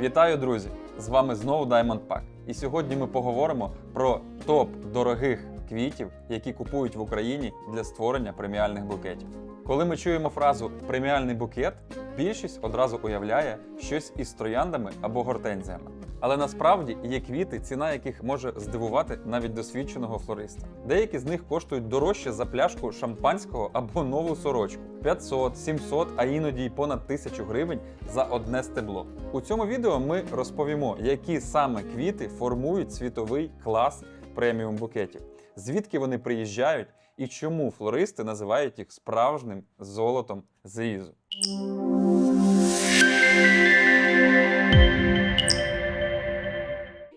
Вітаю, друзі! З вами знову Diamond Pack. І сьогодні ми поговоримо про топ дорогих квітів, які купують в Україні для створення преміальних букетів. Коли ми чуємо фразу преміальний букет, більшість одразу уявляє щось із трояндами або гортензіями. Але насправді є квіти, ціна яких може здивувати навіть досвідченого флориста. Деякі з них коштують дорожче за пляшку шампанського або нову сорочку 500, 700, а іноді й понад 1000 гривень за одне стебло. У цьому відео ми розповімо, які саме квіти формують світовий клас преміум букетів, звідки вони приїжджають і чому флористи називають їх справжнім золотом зрізу.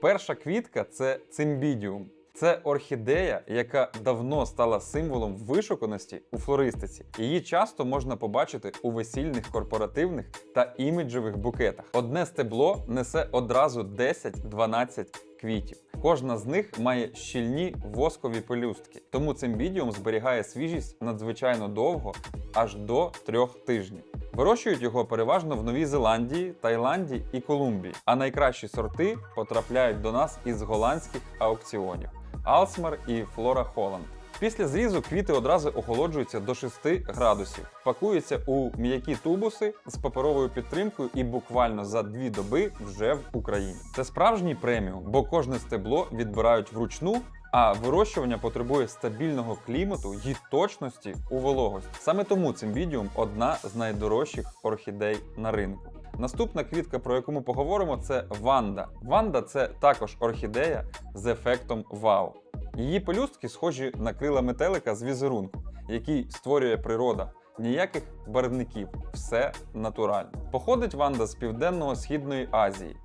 Перша квітка це цимбідіум. Це орхідея, яка давно стала символом вишуканості у флористиці. Її часто можна побачити у весільних корпоративних та іміджевих букетах. Одне стебло несе одразу 10-12 квітів. Кожна з них має щільні воскові пелюстки, тому цимбідіум зберігає свіжість надзвичайно довго, аж до трьох тижнів. Вирощують його переважно в Новій Зеландії, Таїланді і Колумбії. А найкращі сорти потрапляють до нас із голландських аукціонів Алсмер і Флора Холланд. Після зрізу квіти одразу охолоджуються до 6 градусів, пакуються у м'які тубуси з паперовою підтримкою і буквально за дві доби вже в Україні. Це справжній преміум, бо кожне стебло відбирають вручну. А вирощування потребує стабільного клімату і точності у вологості. Саме тому цимбідіум одна з найдорожчих орхідей на ринку. Наступна квітка, про яку ми поговоримо, це ванда. Ванда це також орхідея з ефектом вау. Її пелюстки схожі на крила метелика з візерунку, який створює природа. Ніяких барвників, все натурально. Походить ванда з південного східної Азії.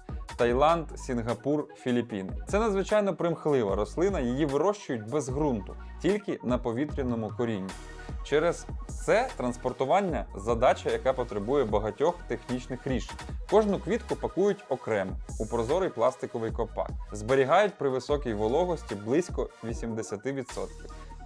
Таїланд, Сінгапур, Філіппіни. Це надзвичайно примхлива рослина, її вирощують без ґрунту, тільки на повітряному корінні. Через це транспортування задача, яка потребує багатьох технічних рішень. Кожну квітку пакують окремо у прозорий пластиковий копак, зберігають при високій вологості близько 80%.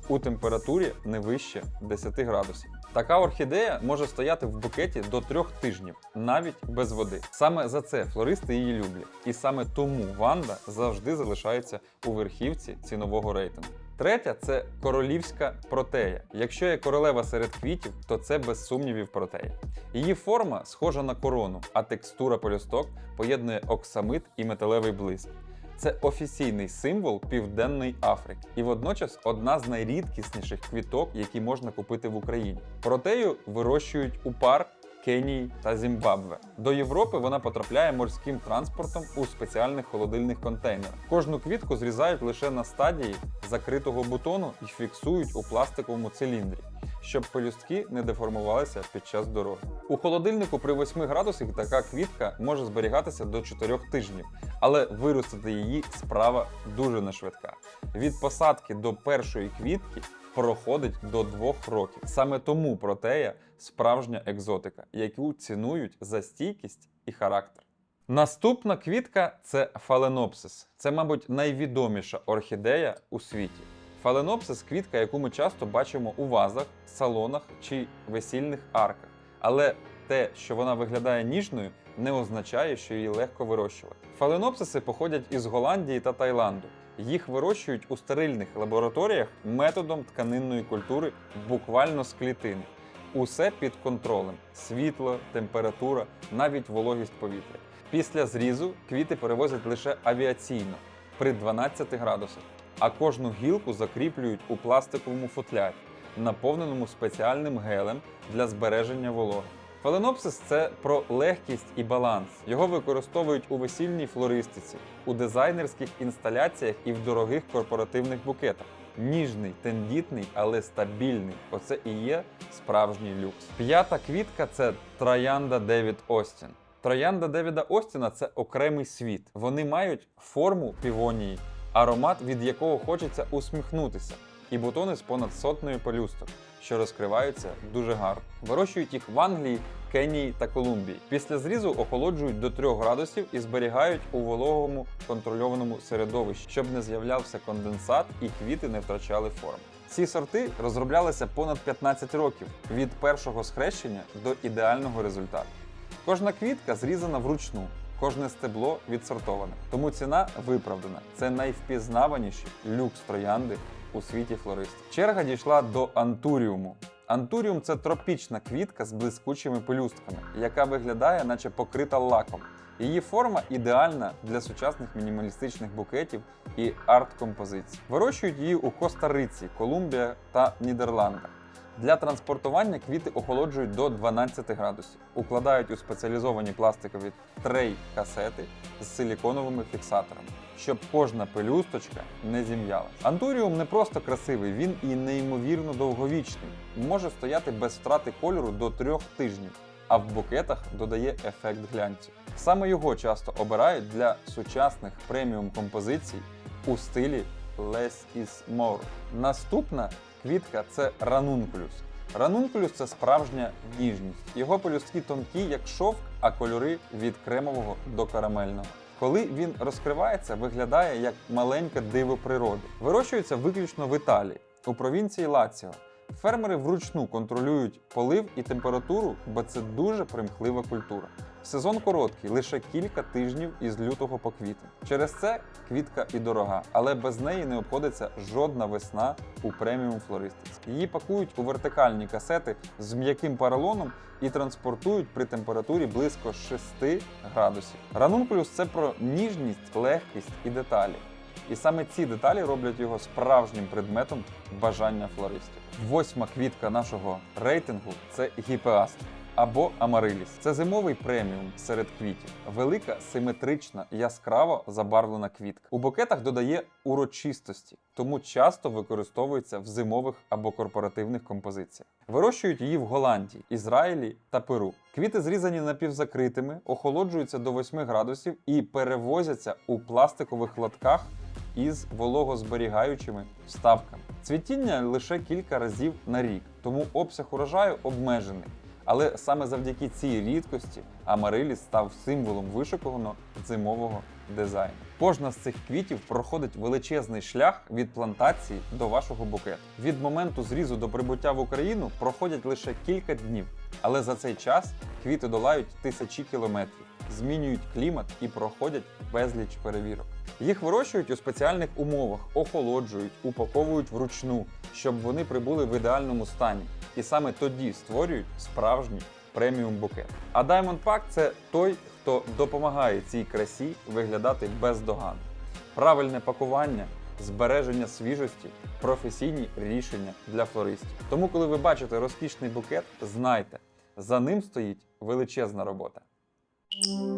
У температурі не вище 10 градусів. Така орхідея може стояти в букеті до трьох тижнів, навіть без води. Саме за це флористи її люблять, і саме тому ванда завжди залишається у верхівці цінового рейтингу. Третя це королівська протея. Якщо є королева серед квітів, то це без сумнівів протея. Її форма схожа на корону, а текстура пелюсток поєднує оксамит і металевий блиск. Це офіційний символ Південної Африки і водночас одна з найрідкісніших квіток, які можна купити в Україні. Протею вирощують у парк. Кенії та Зімбабве. До Європи вона потрапляє морським транспортом у спеціальних холодильних контейнерах. Кожну квітку зрізають лише на стадії закритого бутону і фіксують у пластиковому циліндрі, щоб пелюстки не деформувалися під час дороги. У холодильнику при 8 градусах така квітка може зберігатися до 4 тижнів, але виростити її справа дуже не швидка. Від посадки до першої квітки проходить до двох років. Саме тому протея справжня екзотика, яку цінують за стійкість і характер. Наступна квітка це фаленопсис. Це, мабуть, найвідоміша орхідея у світі. Фаленопсис квітка, яку ми часто бачимо у вазах, салонах чи весільних арках. Але те, що вона виглядає ніжною, не означає, що її легко вирощувати. Фаленопсиси походять із Голландії та Таїланду. Їх вирощують у стерильних лабораторіях методом тканинної культури буквально з клітини. Усе під контролем: світло, температура, навіть вологість повітря. Після зрізу квіти перевозять лише авіаційно при 12 градусах, а кожну гілку закріплюють у пластиковому футлярі, наповненому спеціальним гелем для збереження вологи. Фаленопсис це про легкість і баланс. Його використовують у весільній флористиці, у дизайнерських інсталяціях і в дорогих корпоративних букетах. Ніжний, тендітний, але стабільний. Оце і є справжній люкс. П'ята квітка це троянда Девід Остін. Троянда Девіда Остіна це окремий світ. Вони мають форму півонії, аромат, від якого хочеться усміхнутися, і бутони з понад сотнею пелюсток, що розкриваються дуже гарно. Вирощують їх в Англії, Кенії та Колумбії. Після зрізу охолоджують до 3 градусів і зберігають у вологому контрольованому середовищі, щоб не з'являвся конденсат і квіти не втрачали форму. Ці сорти розроблялися понад 15 років від першого схрещення до ідеального результату. Кожна квітка зрізана вручну, кожне стебло відсортоване. Тому ціна виправдана. Це найвпізнаваніші люкс троянди у світі флористів. Черга дійшла до антуріуму. Антуріум це тропічна квітка з блискучими пелюстками, яка виглядає, наче покрита лаком. Її форма ідеальна для сучасних мінімалістичних букетів і арт-композицій. Вирощують її у Коста-Риці, Колумбія та Нідерландах. Для транспортування квіти охолоджують до 12 градусів, укладають у спеціалізовані пластикові трей-касети з силіконовими фіксаторами, щоб кожна пелюсточка не зім'ялась. Антуріум не просто красивий, він і неймовірно довговічний. Може стояти без втрати кольору до трьох тижнів, а в букетах додає ефект глянцю. Саме його часто обирають для сучасних преміум композицій у стилі Less is more. Наступна квітка це ранункулюс. Ранункулюс це справжня ніжність. Його пелюстки тонкі, як шовк, а кольори від кремового до карамельного. Коли він розкривається, виглядає як маленьке диво природи. Вирощується виключно в Італії, у провінції Лаціо. Фермери вручну контролюють полив і температуру, бо це дуже примхлива культура. Сезон короткий, лише кілька тижнів із лютого по квітень. Через це квітка і дорога, але без неї не обходиться жодна весна у преміум флористиці. Її пакують у вертикальні касети з м'яким поролоном і транспортують при температурі близько 6 градусів. Ранункулюс це про ніжність, легкість і деталі. І саме ці деталі роблять його справжнім предметом бажання флористів. Восьма квітка нашого рейтингу це гіпеастр або амариліс. Це зимовий преміум серед квітів. Велика, симетрична, яскраво забарвлена квітка. У букетах додає урочистості, тому часто використовується в зимових або корпоративних композиціях. Вирощують її в Голландії, Ізраїлі та Перу. Квіти зрізані напівзакритими, охолоджуються до 8 градусів і перевозяться у пластикових лотках із вологозберігаючими вставками. Цвітіння лише кілька разів на рік, тому обсяг урожаю обмежений. Але саме завдяки цій рідкості Амариліс став символом вишукуваного зимового дизайну. Кожна з цих квітів проходить величезний шлях від плантації до вашого букету. Від моменту зрізу до прибуття в Україну проходять лише кілька днів, але за цей час квіти долають тисячі кілометрів, змінюють клімат і проходять безліч перевірок. Їх вирощують у спеціальних умовах, охолоджують, упаковують вручну, щоб вони прибули в ідеальному стані. І саме тоді створюють справжній преміум букет. А Diamond Pack – це той, хто допомагає цій красі виглядати бездоганно. Правильне пакування, збереження свіжості, професійні рішення для флористів. Тому, коли ви бачите розкішний букет, знайте, за ним стоїть величезна робота. Música